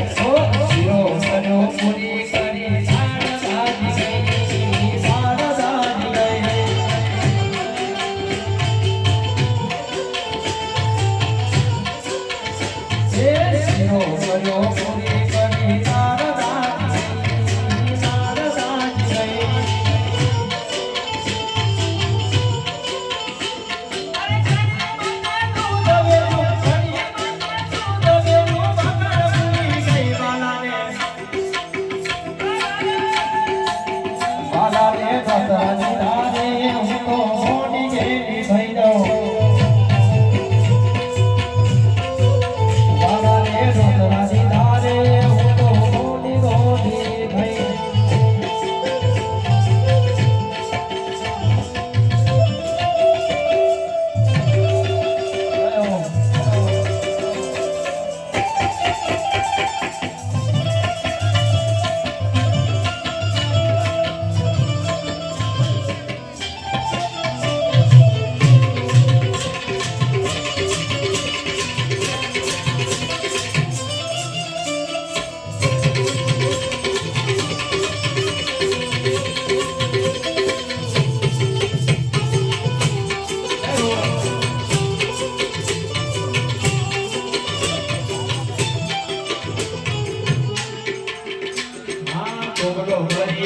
Oh, oh, oh, oh,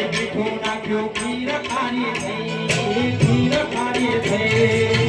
મીઠું નાખ્યું ખીર ખારી થઈ ખીર ખારી થઈ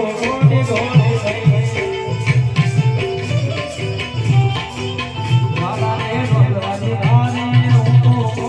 oh,